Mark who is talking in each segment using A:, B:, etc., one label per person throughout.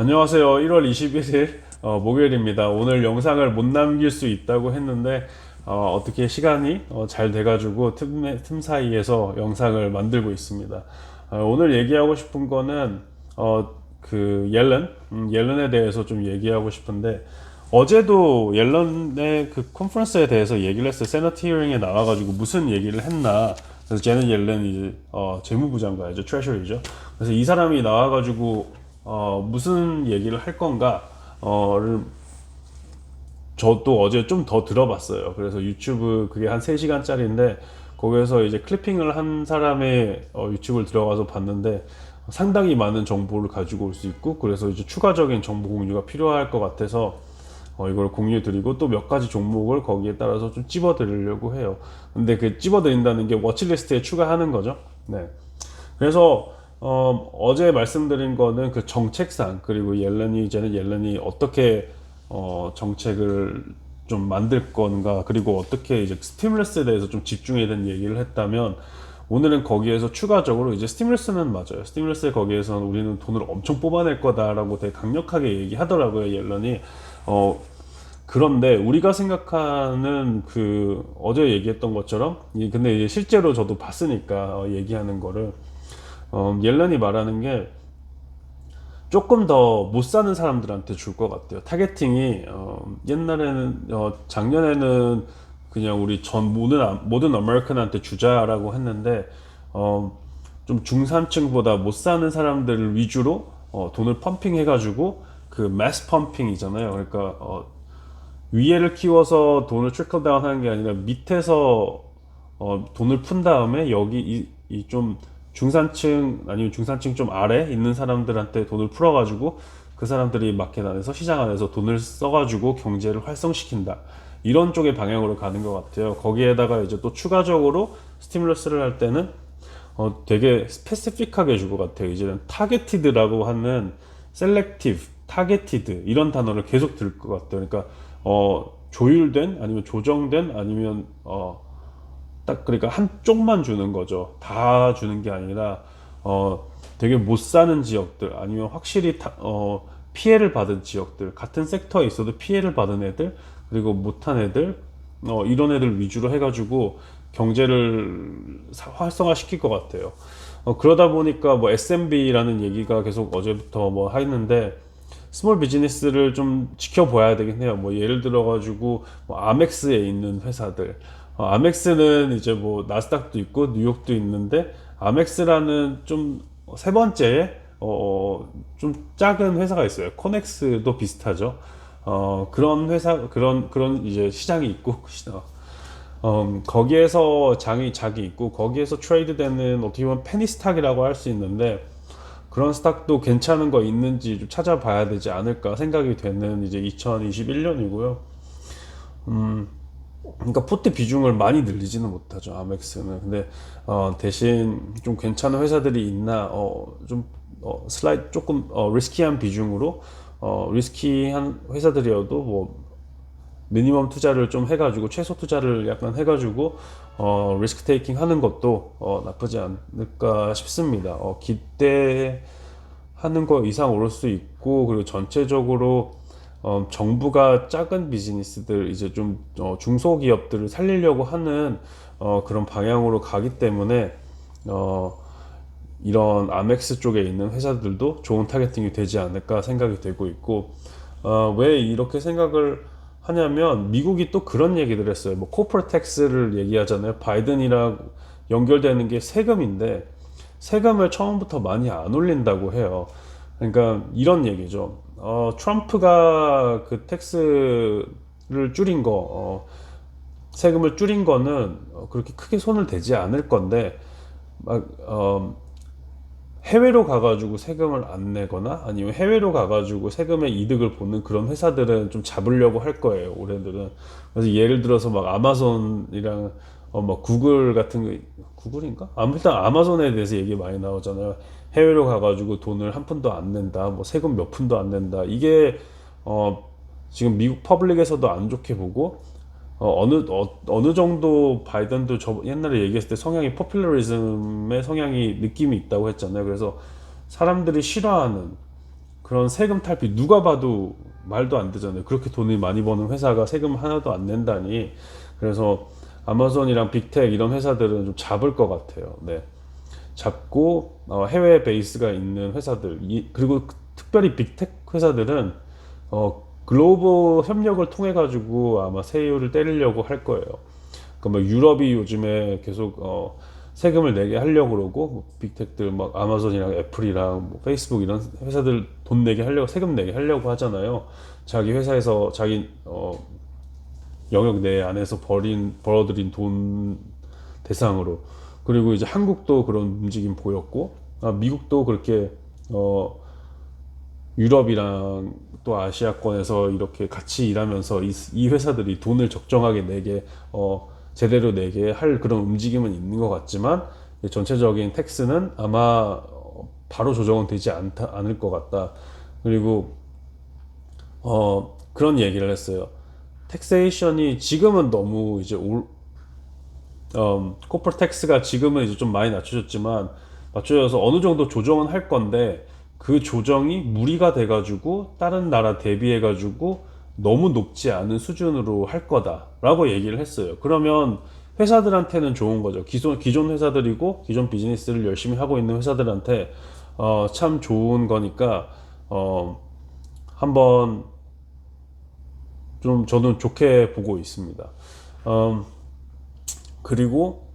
A: 안녕하세요. 1월 21일 어, 목요일입니다. 오늘 영상을 못 남길 수 있다고 했는데 어, 떻게 시간이 어, 잘 돼가지고 틈, 틈 사이에서 영상을 만들고 있습니다. 어, 오늘 얘기하고 싶은 거는 어, 그 옐런, 음, 옐런에 대해서 좀 얘기하고 싶은데 어제도 옐런의 그 컨퍼런스에 대해서 얘기를 했어요. 세너트 히어링에 나와가지고 무슨 얘기를 했나. 그래서 제는 옐런이 어, 재무부 장관이죠, 트레셔리죠. 그래서 이 사람이 나와가지고 어, 무슨 얘기를 할 건가를 저도 어제 좀 더 들어봤어요. 그래서 유튜브 그게 한 3시간짜리인데 거기에서 이제 클리핑을 한 사람의 어, 유튜브를 들어가서 봤는데 상당히 많은 정보를 가지고 올 수 있고 그래서 이제 추가적인 정보 공유가 필요할 것 같아서 어, 이걸 공유 드리고 또 몇 가지 종목을 거기에 따라서 좀 찝어 드리려고 해요. 근데 그 찝어 드린다는 게 워치리스트에 추가하는 거죠. 네. 그래서 어, 어제 말씀드린 거는 그 정책상 그리고 옐런이 이제는 옐런이 어떻게 어, 정책을 좀 만들 건가 그리고 어떻게 이제 스티뮬러스에 대해서 좀 집중해야 되는 얘기를 했다면 오늘은 거기에서 추가적으로 이제 스티뮬러스는 맞아요. 스티뮬러스에 거기에서는 우리는 돈을 엄청 뽑아낼 거다라고 되게 강력하게 얘기하더라고요. 옐런이 어 그런데 우리가 생각하는 그 어제 얘기했던 것처럼 이 근데 실제로 저도 봤으니까 어, 얘기하는 거를 어, 옐런이 말하는 게 조금 더 못 사는 사람들한테 줄 것 같아요. 타겟팅이 어, 옛날에는 어, 작년에는 그냥 우리 전 모든 아- 모든 아메리칸한테 주자라고 했는데 어, 좀 중산층보다 못 사는 사람들을 위주로 어, 돈을 펌핑해가지고 그 매스 펌핑이잖아요. 그러니까 어, 위에를 키워서 돈을 트리클 다운 하는 게 아니라 밑에서 어, 돈을 푼 다음에 여기 이좀 중산층 아니면 중산층 좀 아래 있는 사람들한테 돈을 풀어가지고 그 사람들이 마켓 안에서 시장 안에서 돈을 써가지고 경제를 활성시킨다 이런 쪽의 방향으로 가는 것 같아요. 거기에다가 이제 또 추가적으로 스티뮬러스를 할 때는 어, 되게 스페시픽하게 줄것 같아요. 이제는 타겟티드라고 하는 셀렉티브, 타겟티드 이런 단어를 계속 들 것 같아요. 그러니까 어, 조율된 아니면 조정된 아니면 어, 딱 그러니까 한쪽만 주는 거죠. 다 주는 게 아니라 어 되게 못 사는 지역들 아니면 확실히 다, 어 피해를 받은 지역들 같은 섹터에 있어도 피해를 받은 애들 그리고 못한 애들 어 이런 애들 위주로 해가지고 경제를 사- 활성화 시킬 것 같아요. 어 그러다 보니까 뭐 SMB라는 얘기가 계속 어제부터 뭐 하였는데 스몰 비즈니스를 좀 지켜봐야 되긴 해요. 뭐 예를 들어 가지고 뭐 아멕스에 있는 회사들, 어, 아멕스는 이제 뭐 나스닥도 있고 뉴욕도 있는데 아멕스라는 좀 세 번째에 어, 좀 작은 회사가 있어요. 코넥스도 비슷하죠. 어, 그런 회사 그런 그런 이제 시장이 있고 어, 음, 거기에서 장이 작이 있고 거기에서 트레이드되는 어떻게 보면 페니스탁이라고 할 수 있는데 그런 스탁도 괜찮은 거 있는지 좀 찾아봐야 되지 않을까 생각이 되는 이제 2021년이고요. 그러니까 포트 비중을 많이 늘리지는 못하죠 아멕스는. 근데 어, 대신 좀 괜찮은 회사들이 있나 어, 좀 어, 슬라이드 조금 어, 리스키한 비중으로 어, 리스키한 회사들이어도 뭐 미니멈 투자를 좀 해가지고 최소 투자를 약간 해가지고 어, 리스크 테이킹 하는 것도 어, 나쁘지 않을까 싶습니다. 어, 기대 하는 거 이상 오를 수 있고 그리고 전체적으로 어, 정부가 작은 비즈니스들 이제 좀 어, 중소기업들을 살리려고 하는 어, 그런 방향으로 가기 때문에 어, 이런 아멕스 쪽에 있는 회사들도 좋은 타겟팅이 되지 않을까 생각이 되고 있고 어, 왜 이렇게 생각을 하냐면 미국이 또 그런 얘기들 했어요. 뭐 코퍼레 텍스를 얘기하잖아요. 바이든이랑 연결되는 게 세금인데 세금을 처음부터 많이 안 올린다고 해요. 그러니까 이런 얘기죠. 어, 트럼프가 그 텍스를 줄인 거, 어, 세금을 줄인 거는 어, 그렇게 크게 손을 대지 않을 건데, 막, 어, 해외로 가가지고 세금을 안 내거나 아니면 해외로 가가지고 세금의 이득을 보는 그런 회사들은 좀 잡으려고 할 거예요, 올해들은. 그래서 예를 들어서 막 아마존이랑 어, 막 구글 같은 거, 구글인가? 아무튼 아마존에 대해서 얘기 많이 나오잖아요. 해외로 가가지고 돈을 한 푼도 안 낸다, 뭐 세금 몇 푼도 안 낸다. 이게 어, 지금 미국 퍼블릭에서도 안 좋게 보고 어, 어느 어, 어느 정도 바이든도 저 옛날에 얘기했을 때 성향이 포퓰러리즘의 성향이 느낌이 있다고 했잖아요. 그래서 사람들이 싫어하는 그런 세금 탈피 누가 봐도 말도 안 되잖아요. 그렇게 돈을 많이 버는 회사가 세금 하나도 안 낸다니. 그래서 아마존이랑 빅텍 이런 회사들은 좀 잡을 것 같아요. 네. 잡고 어, 해외 베이스가 있는 회사들 이, 그리고 특별히 빅텍 회사들은 어, 글로벌 협력을 통해 가지고 아마 세율을 때리려고 할 거예요. 그뭐 유럽이 요즘에 계속 어, 세금을 내게 하려고 그러고 뭐 빅텍들 막 아마존이랑 애플이랑 뭐 페이스북 이런 회사들 돈 내게 하려고 세금 내게 하려고 하잖아요. 자기 회사에서 자기 어, 영역 내 안에서 벌인 벌어들인 돈 대상으로 그리고 이제 한국도 그런 움직임 보였고 아, 미국도 그렇게 어 유럽이랑 또 아시아권에서 이렇게 같이 일하면서 이, 이 회사들이 돈을 적정하게 내게 어 제대로 내게 할 그런 움직임은 있는 것 같지만 전체적인 텍스는 아마 바로 조정은 되지 않다, 않을 것 같다. 그리고 어 그런 얘기를 했어요. 텍세이션이 지금은 너무 이제 올, 음, 코퍼 텍스가 지금은 이제 좀 많이 낮춰졌지만 낮춰져서 어느 정도 조정은 할 건데 그 조정이 무리가 돼가지고 다른 나라 대비해가지고 너무 높지 않은 수준으로 할 거다라고 얘기를 했어요. 그러면 회사들한테는 좋은 거죠. 기존 기존 회사들이고 기존 비즈니스를 열심히 하고 있는 회사들한테 어, 참 좋은 거니까 어, 한번 좀 저는 좋게 보고 있습니다. 음, 그리고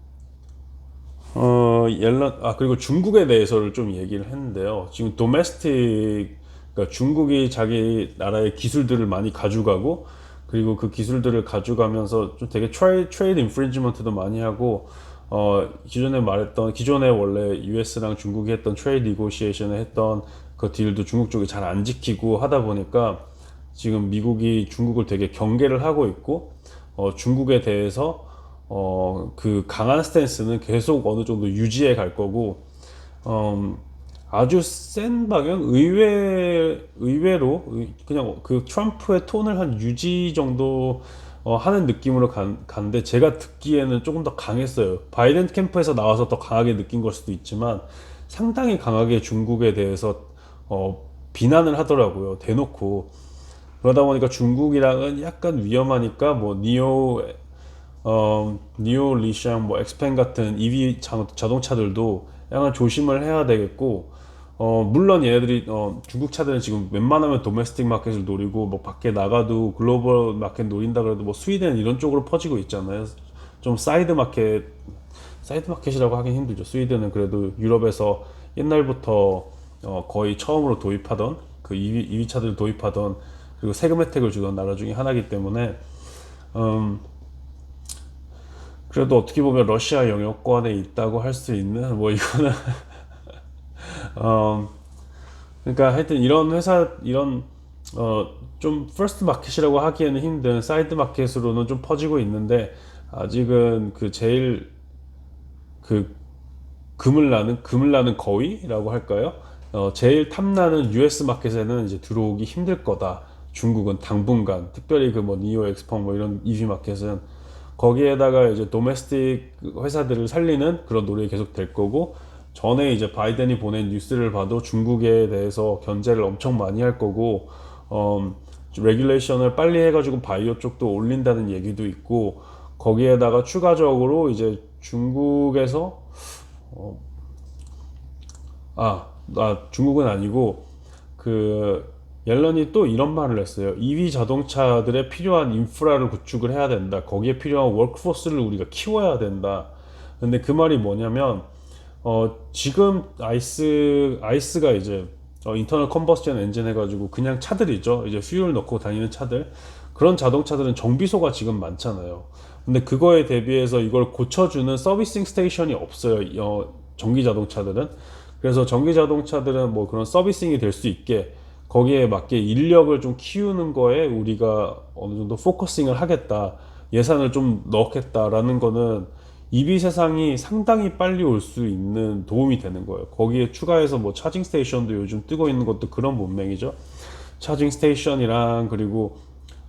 A: 어, 옐런 아 그리고 중국에 대해서를 좀 얘기를 했는데요. 지금 도메스틱 그러니까 중국이 자기 나라의 기술들을 많이 가져가고 그리고 그 기술들을 가져가면서 좀 되게 트레이, 트레이드 인프린지먼트도 많이 하고 어 기존에 말했던 기존에 원래 US랑 중국이 했던 트레이드 니고시에이션을 했던 그 딜도 중국 쪽이 잘 안 지키고 하다 보니까 지금 미국이 중국을 되게 경계를 하고 있고 어 중국에 대해서 어 그 강한 스탠스는 계속 어느 정도 유지해 갈 거고 음 아주 센 방향 의외 의외로 그냥 그 트럼프의 톤을 한 유지 정도 어, 하는 느낌으로 간, 간데 제가 듣기에는 조금 더 강했어요. 바이든 캠프에서 나와서 더 강하게 느낀 걸 수도 있지만 상당히 강하게 중국에 대해서 어, 비난을 하더라고요. 대놓고 그러다 보니까 중국이랑은 약간 위험하니까 뭐 니오 어, 니오 리샹 뭐 엑스펜 같은 EV 자동차들도 약간 조심을 해야 되겠고 어, 물론 얘네들이 어, 중국 차들은 지금 웬만하면 도메스틱 마켓을 노리고 뭐 밖에 나가도 글로벌 마켓 노린다 그래도 뭐 스위덴 이런 쪽으로 퍼지고 있잖아요. 좀 사이드 마켓 사이드 마켓이라고 하긴 힘들죠. 스위덴은 그래도 유럽에서 옛날부터 어, 거의 처음으로 도입하던 그 EV, EV 차들 도입하던 그리고 세금 혜택을 주던 나라 중에 하나이기 때문에 음, 그래도 어떻게 보면 러시아 영역권에 있다고 할 수 있는 뭐 이거는 어, 그러니까 하여튼 이런 회사 이런 어, 좀 퍼스트 마켓이라고 하기에는 힘든 사이드 마켓으로는 좀 퍼지고 있는데 아직은 그 제일 그 금을 나는 금을 나는 거위라고 할까요? 어, 제일 탐나는 US 마켓에는 이제 들어오기 힘들 거다. 중국은 당분간 특별히 그 뭐 니오 엑스펑 뭐 이런 EV 마켓은 거기에다가 이제 도메스틱 회사들을 살리는 그런 노력이 계속 될 거고 전에 이제 바이든이 보낸 뉴스를 봐도 중국에 대해서 견제를 엄청 많이 할 거고 어, 레귤레이션을 빨리 해가지고 바이오 쪽도 올린다는 얘기도 있고 거기에다가 추가적으로 이제 중국에서 어, 아, 아 중국은 아니고 그 옐런이 또 이런 말을 했어요. EV 자동차들에 필요한 인프라를 구축을 해야 된다. 거기에 필요한 워크포스를 우리가 키워야 된다. 근데 그 말이 뭐냐면 어, 지금 아이스, 아이스가 이제 어, 인터널 컨버스션 엔진 해가지고 그냥 차들이죠. 이제 퓨얼 넣고 다니는 차들. 그런 자동차들은 정비소가 지금 많잖아요. 근데 그거에 대비해서 이걸 고쳐주는 서비싱 스테이션이 없어요. 어, 전기 자동차들은. 그래서 전기 자동차들은 뭐 그런 서비싱이 될 수 있게 거기에 맞게 인력을 좀 키우는 거에 우리가 어느 정도 포커싱을 하겠다. 예산을 좀 넣겠다라는 거는 EV 세상이 상당히 빨리 올 수 있는 도움이 되는 거예요. 거기에 추가해서 뭐 차징 스테이션도 요즘 뜨고 있는 것도 그런 문맥이죠. 차징 스테이션이랑 그리고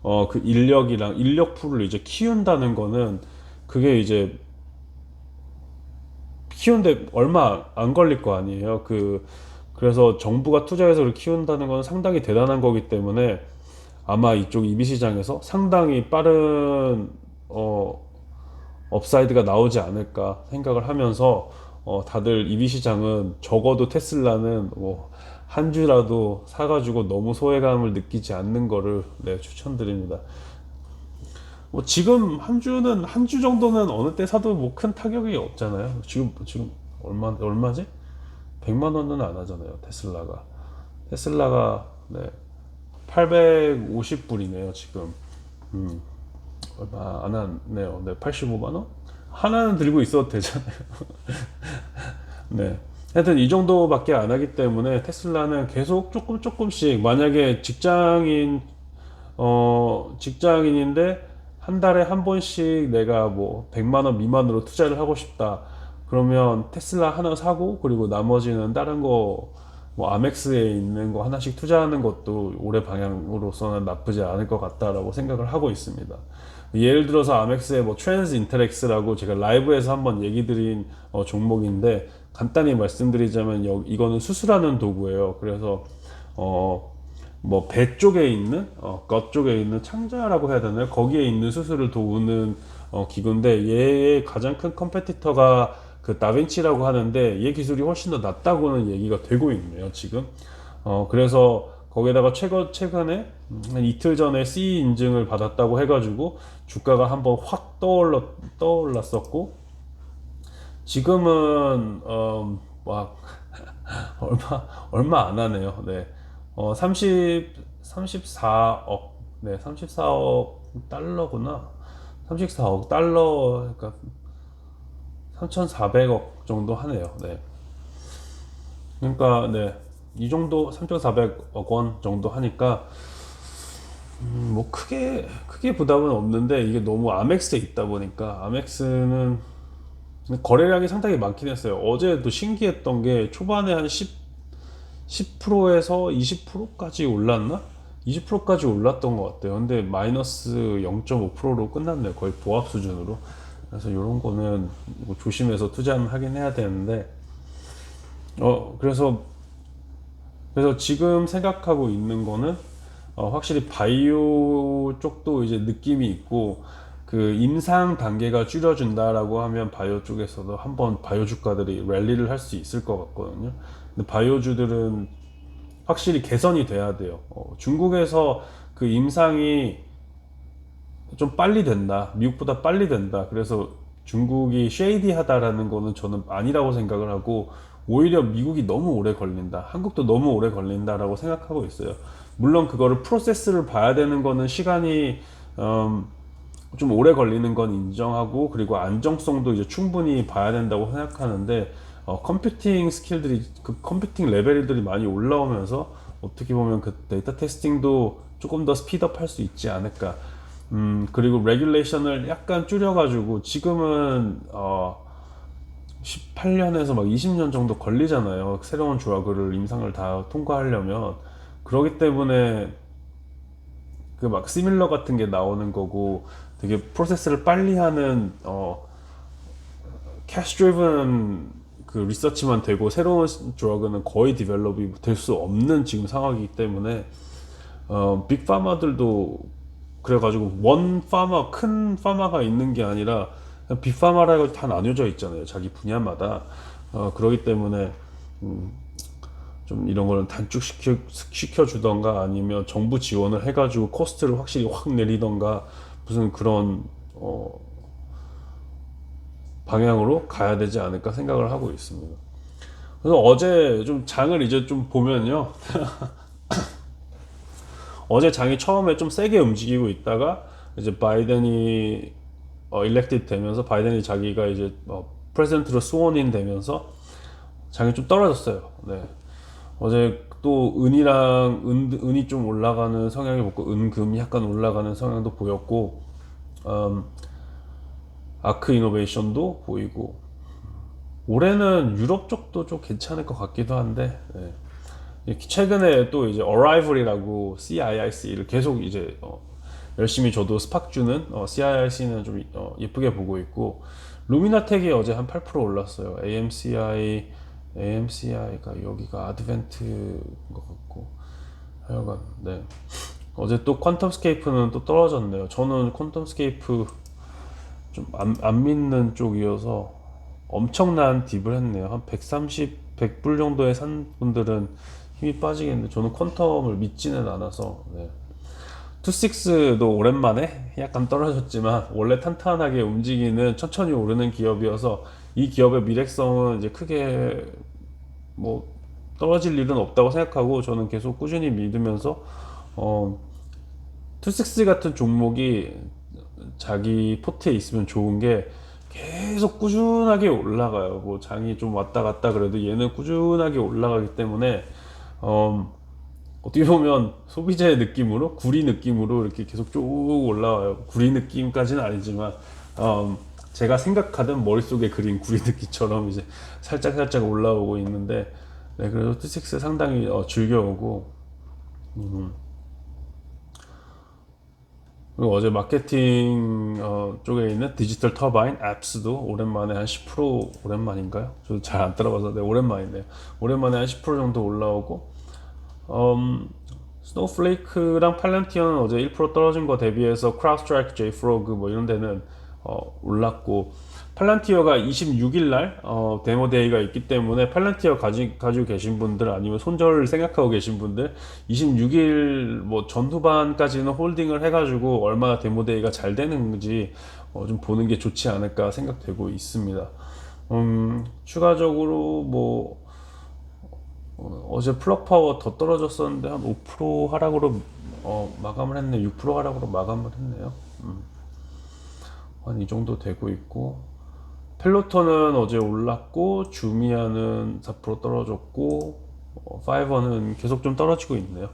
A: 어 그 인력이랑 인력 풀을 이제 키운다는 거는 그게 이제 키운데 얼마 안 걸릴 거 아니에요. 그 그래서 정부가 투자해서 그걸 키운다는 건 상당히 대단한 거기 때문에 아마 이쪽 EV 시장에서 상당히 빠른 어, 업사이드가 나오지 않을까 생각을 하면서 어, 다들 EV 시장은 적어도 테슬라는 뭐 한 주라도 사가지고 너무 소외감을 느끼지 않는 거를 네, 추천드립니다. 뭐 지금 한 주는 한 주 정도는 어느 때 사도 뭐 큰 타격이 없잖아요. 지금 지금 얼마 얼마지? 100만 원은 안 하잖아요. 테슬라가 테슬라가 네 850불이네요 지금. 음 얼마 안 하네요. 네 85만 원? 하나는 들고 있어도 되잖아요. 네. 하여튼 이 정도밖에 안 하기 때문에 테슬라는 계속 조금 조금씩 만약에 직장인 어 직장인인데 한 달에 한 번씩 내가 뭐 100만 원 미만으로 투자를 하고 싶다. 그러면 테슬라 하나 사고 그리고 나머지는 다른 거 뭐 아멕스에 있는 거 하나씩 투자하는 것도 올해 방향으로서는 나쁘지 않을 것 같다라고 생각을 하고 있습니다. 예를 들어서 아멕스의 뭐 트랜스 인터렉스라고 제가 라이브에서 한번 얘기 드린 어, 종목인데 간단히 말씀드리자면 여, 이거는 수술하는 도구예요. 그래서 어 뭐 배 쪽에 있는 어, 겉 쪽에 있는 창자라고 해야 되나요? 거기에 있는 수술을 도우는 어, 기구인데 얘의 가장 큰 컴페티터가 그 다빈치라고 하는데 얘 기술이 훨씬 더 낫다고는 얘기가 되고 있네요 지금. 어 그래서 거기다가 최근 최근에 한 이틀 전에 C 인증을 받았다고 해가지고 주가가 한번 확 떠올라 떠올랐었고 지금은 어막 얼마 얼마 안 하네요. 네. 어 30, 34억, 네, 34억 달러구나. 34억 달러, 그러니까 3,400억 정도 하네요. 네. 그러니까, 네. 이 정도, 3,400억 원 정도 하니까, 음, 뭐, 크게, 크게 부담은 없는데, 이게 너무 아멕스에 있다 보니까, 아멕스는 거래량이 상당히 많긴 했어요. 어제도 신기했던 게, 초반에 한 10, 10%에서 20%까지 올랐나? 20%까지 올랐던 것 같아요. 근데 마이너스 0.5%로 끝났네요. 거의 보합 수준으로. 그래서 이런 거는 뭐 조심해서 투자하긴 해야 되는데, 어, 그래서, 그래서 지금 생각하고 있는 거는, 어, 확실히 바이오 쪽도 이제 느낌이 있고, 그 임상 단계가 줄여준다라고 하면 바이오 쪽에서도 한번 바이오 주가들이 랠리를 할 수 있을 것 같거든요. 근데 바이오주들은 확실히 개선이 돼야 돼요. 어, 중국에서 그 임상이 좀 빨리 된다. 미국보다 빨리 된다. 그래서 중국이 쉐이디하다라는 거는 저는 아니라고 생각을 하고 오히려 미국이 너무 오래 걸린다. 한국도 너무 오래 걸린다라고 생각하고 있어요. 물론 그거를 프로세스를 봐야 되는 거는 시간이 음, 좀 오래 걸리는 건 인정하고 그리고 안정성도 이제 충분히 봐야 된다고 생각하는데 어, 컴퓨팅 스킬들이 그 컴퓨팅 레벨들이 많이 올라오면서 어떻게 보면 그 데이터 테스팅도 조금 더 스피드업 할 수 있지 않을까. 음, 그리고 레귤레이션을 약간 줄여가지고 지금은 어, 18년에서 막 20년 정도 걸리잖아요. 새로운 조합을 임상을 다 통과하려면. 그러기 때문에 그 막 시밀러 같은 게 나오는 거고 되게 프로세스를 빨리 하는 어 캐시 드리븐 그 리서치만 되고 새로운 드러그는 거의 디벨롭이 될 수 없는 지금 상황이기 때문에 어 빅파마들도 그래가지고 원 파마 큰 파마가 있는 게 아니라 빅파마라고 다 나뉘어져 있잖아요 자기 분야마다 어 그러기 때문에 음, 좀 이런 거는 단축시켜 시켜 주던가 아니면 정부 지원을 해가지고 코스트를 확실히 확 내리던가 무슨 그런 어 방향으로 가야 되지 않을까 생각을 하고 있습니다. 그래서 어제 좀 장을 이제 좀 보면요. 어제 장이 처음에 좀 세게 움직이고 있다가 이제 바이든이 어, 일렉티드 되면서 바이든이 자기가 이제 어, 프레젠트로 스원인 되면서 장이 좀 떨어졌어요. 네. 어제 또 은이랑 은, 은이 좀 올라가는 성향이 보고 은금이 약간 올라가는 성향도 보였고 음, 아크 이노베이션도 보이고 올해는 유럽 쪽도 좀 괜찮을 것 같기도 한데 네. 최근에 또 이제 Arrival이라고 CIIC를 계속 이제 어, 열심히 저도 스팍 주는 어, CIIC는 좀 어, 예쁘게 보고 있고 루미나텍이 어제 한 8% 올랐어요. AMCI AMCI가 여기가 아드벤트인 것 같고 하여간 네 어제 또 퀀텀스케이프는 또 떨어졌네요. 저는 퀀텀스케이프 좀안 안 믿는 쪽이어서 엄청난 딥을 했네요. 한 130, 100불 정도에 산 분들은 힘이 빠지겠는데 저는 퀀텀을 믿지는 않아서 네. 투식스도 오랜만에 약간 떨어졌지만 원래 탄탄하게 움직이는 천천히 오르는 기업이어서 이 기업의 미래성은 이제 크게 뭐 떨어질 일은 없다고 생각하고 저는 계속 꾸준히 믿으면서 어 투식스 같은 종목이 자기 포트에 있으면 좋은 게 계속 꾸준하게 올라가요. 뭐 장이 좀 왔다 갔다 그래도 얘는 꾸준하게 올라가기 때문에 어 어떻게 보면 소비자의 느낌으로 구리 느낌으로 이렇게 계속 쭉 올라와요. 구리 느낌까지는 아니지만 음, 제가 생각하던 머릿속에 그린 구리 느낌처럼 이제 살짝 살짝 올라오고 있는데 네, 그래서 투식스 상당히 어, 즐겨오고 음. 그리고 어제 마케팅 어, 쪽에 있는 디지털 터바인 앱스도 오랜만에 한 10% 오랜만인가요? 저도 잘 안 따라봐서 네, 오랜만이네요. 오랜만에 한 10% 정도 올라오고 음, 스노우플레이크랑 팔란티어는 어제 1% 떨어진 거 대비해서 크라우스트라이크, 제이프로그 뭐 이런 데는 어, 올랐고 팔란티어가 26일 날 어, 데모 데이가 있기 때문에 팔란티어 가지, 가지고 계신 분들 아니면 손절 생각하고 계신 분들 26일 뭐 전후반까지는 홀딩을 해가지고 얼마나 데모 데이가 잘 되는지 어, 좀 보는 게 좋지 않을까 생각되고 있습니다. 음, 추가적으로 뭐 어, 어제 플럭 파워 더 떨어졌었는데 한 5% 하락으로 어, 마감을 했네. 6% 하락으로 마감을 했네요. 음. 한이 정도 되고 있고 펠로톤은 어제 올랐고 주미아는 4% 떨어졌고 어, 파이버는 계속 좀 떨어지고 있네요.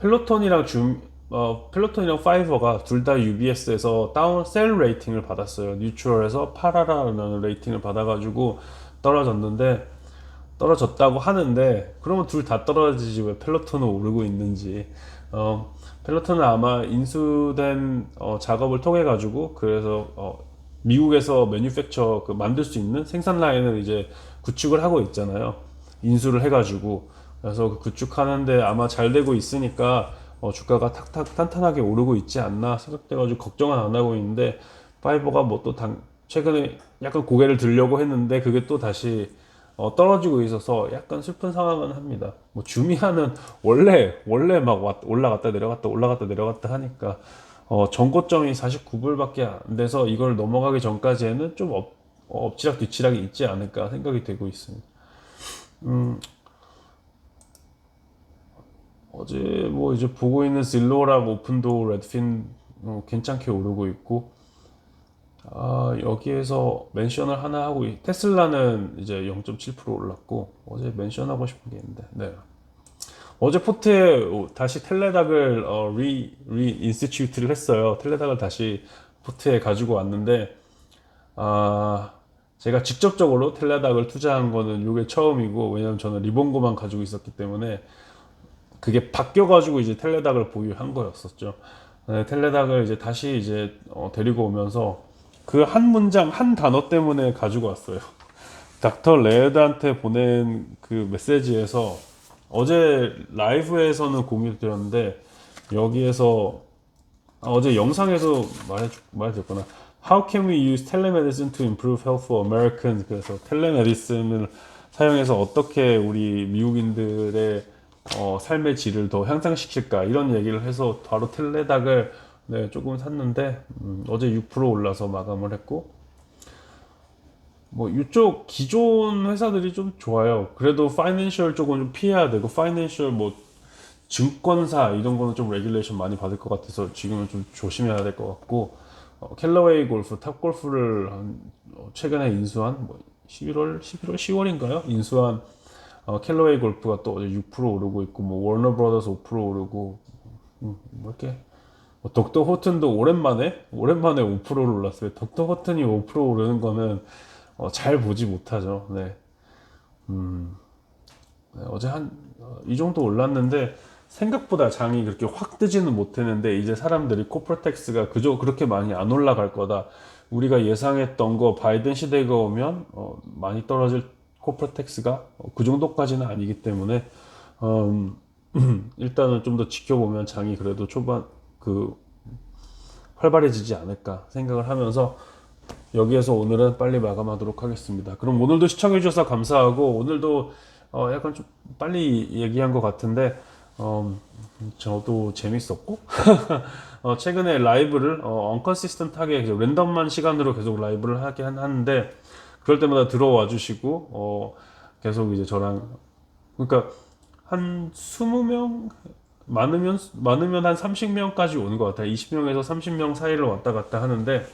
A: 펠로톤이랑 주 어, 펠로톤이랑 파이버가 둘 다 UBS에서 다운 셀 레이팅을 받았어요. 뉴트럴에서 팔아라라는 레이팅을 받아가지고 떨어졌는데 떨어졌다고 하는데 그러면 둘 다 떨어지지 왜 펠로톤은 오르고 있는지. 어, 펠로톤은 아마 인수된 어, 작업을 통해 가지고 그래서 어, 미국에서 매뉴팩처 그 만들 수 있는 생산 라인을 이제 구축을 하고 있잖아요. 인수를 해 가지고. 그래서 그 구축하는데 아마 잘 되고 있으니까 어, 주가가 탁탁 탄탄하게 오르고 있지 않나 생각돼 가지고 걱정은 안 하고 있는데 파이버가 뭐 또 최근에 약간 고개를 들려고 했는데 그게 또 다시 어, 떨어지고 있어서 약간 슬픈 상황은 합니다. 뭐 주미하는 원래 원래 막 왔, 올라갔다 내려갔다 올라갔다 내려갔다 하니까 어, 전고점이 49불밖에 안 돼서 이걸 넘어가기 전까지에는 좀 엎, 어, 엎치락 뒤치락이 있지 않을까 생각이 되고 있습니다. 음, 어제 뭐 이제 보고 있는 질로랑 오픈도 레드핀 어, 괜찮게 오르고 있고 아, 여기에서 멘션을 하나 하고 테슬라는 이제 0.7% 올랐고 어제 멘션하고 싶은 게 있는데 네. 어제 포트에 다시 텔레닥을 어, 리, 리 인스티튜트를 했어요. 텔레닥을 다시 포트에 가지고 왔는데 아, 제가 직접적으로 텔레닥을 투자한 거는 이게 처음이고 왜냐면 저는 리본고만 가지고 있었기 때문에 그게 바뀌어 가지고 이제 텔레닥을 보유한 거였었죠. 네, 텔레닥을 이제 다시 이제 어, 데리고 오면서 그 한 문장 한 단어 때문에 가지고 왔어요. 닥터 레드한테 보낸 그 메시지에서 어제 라이브에서는 공유 드렸는데 여기에서 아, 어제 영상에서 말해 말해줬구나. How can we use telemedicine to improve health for Americans? 그래서 텔레메디슨을 사용해서 어떻게 우리 미국인들의 어, 삶의 질을 더 향상시킬까 이런 얘기를 해서 바로 텔레닥을 네, 조금 샀는데 음, 어제 6% 올라서 마감을 했고 뭐 이쪽 기존 회사들이 좀 좋아요. 그래도 파이낸셜 쪽은 좀 피해야 되고 파이낸셜 뭐 증권사 이런 거는 좀 레귤레이션 많이 받을 것 같아서 지금은 좀 조심해야 될 것 같고 어, 캘러웨이 골프, 탑 골프를 한 어, 최근에 인수한 뭐 11월, 11월, 10월인가요? 인수한 어, 캘러웨이 골프가 또 어제 6% 오르고 있고 뭐 워너 브라더스 5% 오르고 음, 뭐 이렇게 뭐 덕터 호튼도 오랜만에 오랜만에 5%를 올랐어요. 덕터 호튼이 5% 오르는 거는 어, 잘 보지 못하죠. 네. 음, 네, 어제 한이 어, 정도 올랐는데 생각보다 장이 그렇게 확 뜨지는 못했는데 이제 사람들이 코프텍스가 그저 그렇게 많이 안 올라갈 거다. 우리가 예상했던 거 바이든 시대가 오면 어, 많이 떨어질 코프텍스가 그 정도까지는 아니기 때문에 음, 일단은 좀 더 지켜보면 장이 그래도 초반 그 활발해지지 않을까 생각을 하면서 여기에서 오늘은 빨리 마감하도록 하겠습니다. 그럼 오늘도 시청해주셔서 감사하고 오늘도 어 약간 좀 빨리 얘기한 것 같은데 어 저도 재밌었고 어 최근에 라이브를 어 언컨시스턴트하게 랜덤만 시간으로 계속 라이브를 하게 한- 하는데 그럴 때마다 들어와 주시고 어 계속 이제 저랑 그러니까 한 20명 많으면 많으면 한 30명까지 오는 것 같아요. 20명에서 30명 사이를 왔다 갔다 하는데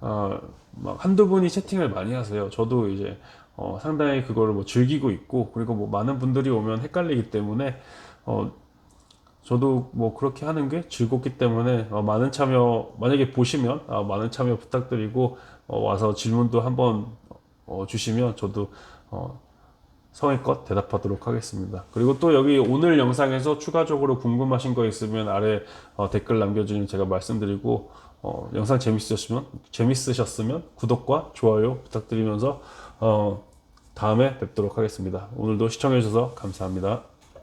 A: 어, 막 한두 분이 채팅을 많이 하세요. 저도 이제 어, 상당히 그거를 뭐 즐기고 있고 그리고 뭐 많은 분들이 오면 헷갈리기 때문에 어, 저도 뭐 그렇게 하는 게 즐겁기 때문에 어, 많은 참여 만약에 보시면 어, 많은 참여 부탁드리고 어, 와서 질문도 한번 어, 주시면 저도 어, 성의껏 대답하도록 하겠습니다. 그리고 또 여기 오늘 영상에서 추가적으로 궁금하신 거 있으면 아래 어, 댓글 남겨주시면 제가 말씀드리고 어, 영상 재밌으셨으면 재밌으셨으면 구독과 좋아요 부탁드리면서 어, 다음에 뵙도록 하겠습니다. 오늘도 시청해주셔서 감사합니다.